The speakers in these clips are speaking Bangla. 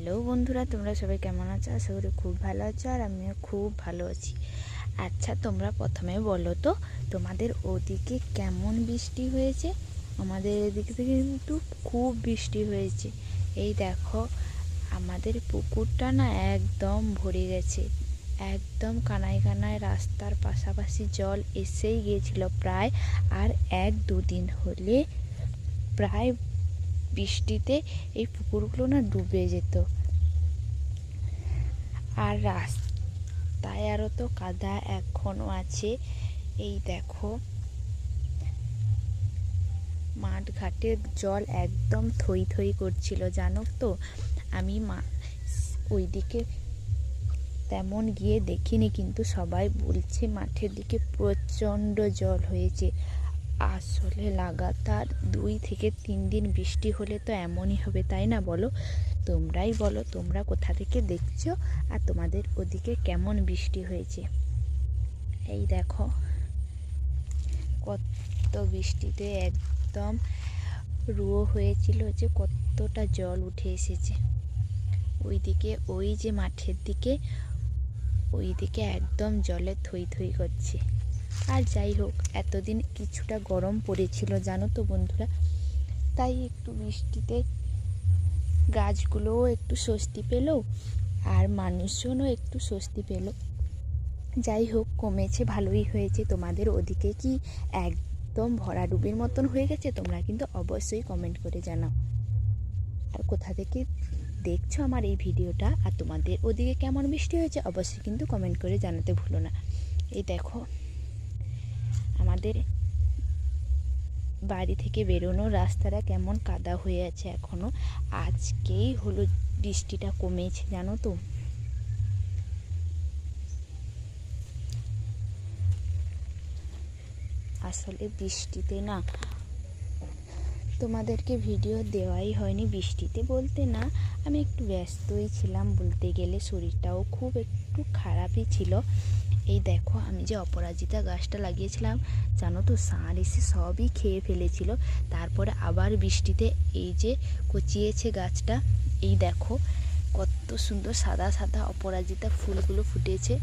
হ্যালো বন্ধুরা, তোমরা সবাই কেমন আছো? আশা করি খুব ভালো আছো আর আমিও খুব ভালো আছি। আচ্ছা তোমরা প্রথমে বলো তো, তোমাদের ওদিকে কেমন বৃষ্টি হয়েছে? আমাদের এদিকে থেকে কিন্তু খুব বৃষ্টি হয়েছে। এই দেখো, আমাদের পুকুরটা না একদম ভরে গেছে। একদম কানায় কানায় রাস্তার পাশাপাশি জল এসেই গিয়েছিল প্রায় আর এক দুদিন হলে প্রায় বৃষ্টিতে এই পুকুরগুলো না ডুবে যেত। আর রাস্তায় আরও তো কাদা এখনও আছে। এই দেখো। মাঠ ঘাটের জল একদম থই থই করছিল, জানো তো? আমি মা, ওইদিকে তেমন গিয়ে দেখিনি, কিন্তু সবাই বলছে মাঠের দিকে প্রচণ্ড জল হয়েছে। আসলে লাগাতার দুই থেকে তিন দিন বৃষ্টি হলে তো এমনই হবে, তাই না বলো? তোমরাই বলো, তোমরা কোথা থেকে দেখছ আর তোমাদের ওদিকে কেমন বৃষ্টি হয়েছে? এই দেখো, কত বৃষ্টিতে একদম রুয়ো হয়েছিল যে কতটা জল উঠে এসেছে। ওইদিকে, ওই যে মাঠের দিকে ওই দিকে একদম জলে থই থই করছে। আর যাই হোক, এতদিন কিছুটা গরম পড়েছিল, জানো তো বন্ধুরা। তাই একটু বৃষ্টিতে গাছগুলোও একটু স্বস্তি পেল, আর মানুষজনও একটু স্বস্তি পেল। যাই হোক, কমেছে, ভালোই হয়েছে। তোমাদের ওদিকে কি একদম ভরাডুবির মতন হয়ে গেছে? তোমরা কিন্তু অবশ্যই কমেন্ট করে জানাও। আর কোথা থেকে দেখছ আমার এই ভিডিওটা? আর তোমাদের ওদিকে কেমন বৃষ্টি হয়েছে? অবশ্যই কিন্তু কমেন্ট করে জানাতে ভুলো না। এই দেখো আমাদের বাড়ি থেকে বেরোনোর রাস্তাটা কেমন কাদা হয়ে আছে এখনও আজকেই হলো বৃষ্টিটা কমেছে, জানো তো। আসলে বৃষ্টিতে না তোমাদেরকে ভিডিও দেওয়াই হয়নি বৃষ্টিতে বলতে না। আমি একটু ব্যস্তই ছিলাম বলতে গেলে শরীরটাও খুব একটু খারাপই ছিল। এই দেখো, আমি যে অপরাজিতা গাছটা লাগিয়েছিলাম, জানো তো, সার এসে সবই খেয়ে ফেলেছিল। তারপরে আবার বৃষ্টিতে এই যে কচিয়েছে গাছটা, এই দেখো, কত সুন্দর সাদা সাদা অপরাজিতা ফুলগুলো ফুটেছে।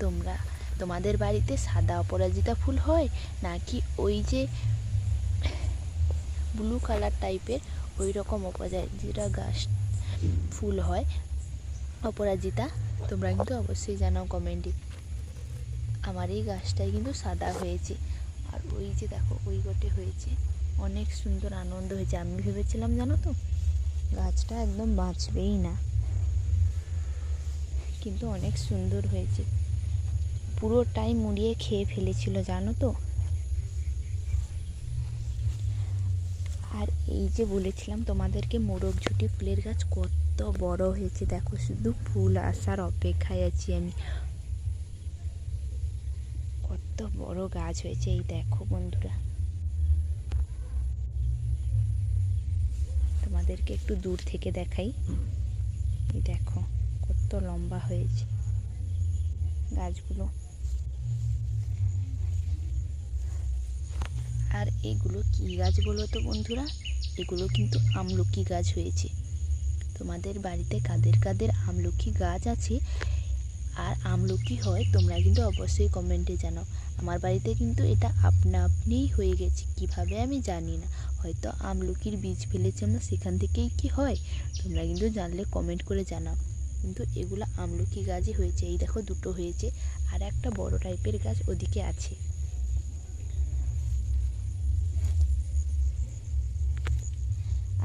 তোমরা, তোমাদের বাড়িতে সাদা অপরাজিতা ফুল হয়? নাকি ওই যে ব্লু কালার টাইপের ওই রকম অপরাজিতা গাছ ফুল হয়, অপরাজিতা, তোমরা কিন্তু অবশ্যই জানাও কমেন্টে আমার এই গাছটাই কিন্তু সাদা হয়েছে। আর ওই যে দেখো, ওই গোটে হয়েছে। অনেক সুন্দর আনন্দ হয়েছে। আমি ভেবেছিলাম জানো তো, গাছটা একদম বাঁচবেই না। কিন্তু অনেক সুন্দর হয়েছে। পুরোটাই মুড়িয়ে খেয়ে ফেলেছিল, জানো তো? আর এই যে বলেছিলাম তোমাদেরকে মোরগ ঝুটি ফুলের গাছ কত বড় হয়েছে, দেখো শুধু ফুল আসার অপেক্ষায় আছি আমি। কত বড় গাছ হয়েছে, এই দেখো বন্ধুরা। তোমাদেরকে একটু দূর থেকে দেখাই। এই দেখো, কত লম্বা হয়েছে। গাছগুলো আর এগুলো কী গাছ বলো তো বন্ধুরা? এগুলো কিন্তু আমলকি গাছ হয়েছে। তোমাদের বাড়িতে কাদের কাদের আমলকি গাছ আছে? আর আমলকি হয় তোমরা কিন্তু অবশ্যই কমেন্টে জানাও। আমার বাড়িতে কিন্তু এটা আপনা আপনিই হয়ে গেছে, কীভাবে আমি জানি না? হয়তো আমলকির বীজ ফেলেছে না সেখান থেকেই কি হয়? তোমরা কিন্তু জানলে কমেন্ট করে জানাও। কিন্তু এগুলো আমলকি গাছই হয়েছে। এই দেখো দুটো হয়েছে, আর একটা বড় টাইপের গাছ ওদিকে আছে।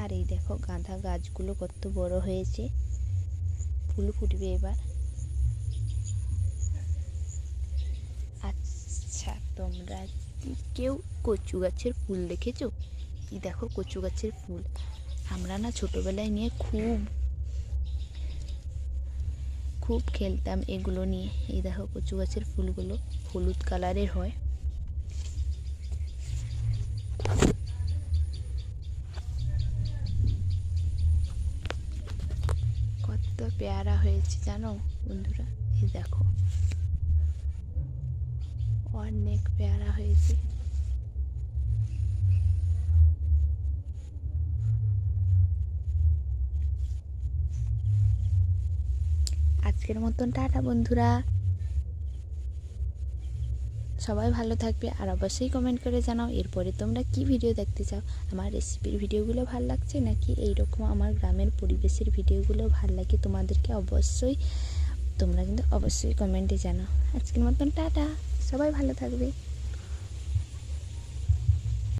আর এই দেখো গাঁদা গাছগুলো কত বড় হয়েছে। ফুল ফুটবে এবার। আচ্ছা তোমরা কেউ কচু গাছের ফুল দেখেছ? এই দেখো কচু গাছের ফুল? আমরা না ছোটোবেলায় নিয়ে খুব খুব খেলতাম এগুলো নিয়ে। এই দেখো কচু গাছের ফুলগুলো হলুদ কালারের হয়। পেয়ারা হয়েছে জানো বন্ধুরা? এই দেখো। অনেক পেয়ারা হয়েছে। আজকের মতন টাটা বন্ধুরা। সবাই ভালো থাকবে আর অবশ্যই কমেন্ট করে জানাও, এরপরে তোমরা কি ভিডিও দেখতে চাও? আমার রেসিপির ভিডিওগুলো ভালো লাগছে নাকি এইরকম আমার গ্রামের পরিবেশের ভিডিওগুলো ভালো লাগে তোমাদেরকে অবশ্যই, তোমরা কিন্তু অবশ্যই কমেন্টে জানাও। আজকের মতন টাটা, সবাই ভালো থাকবে।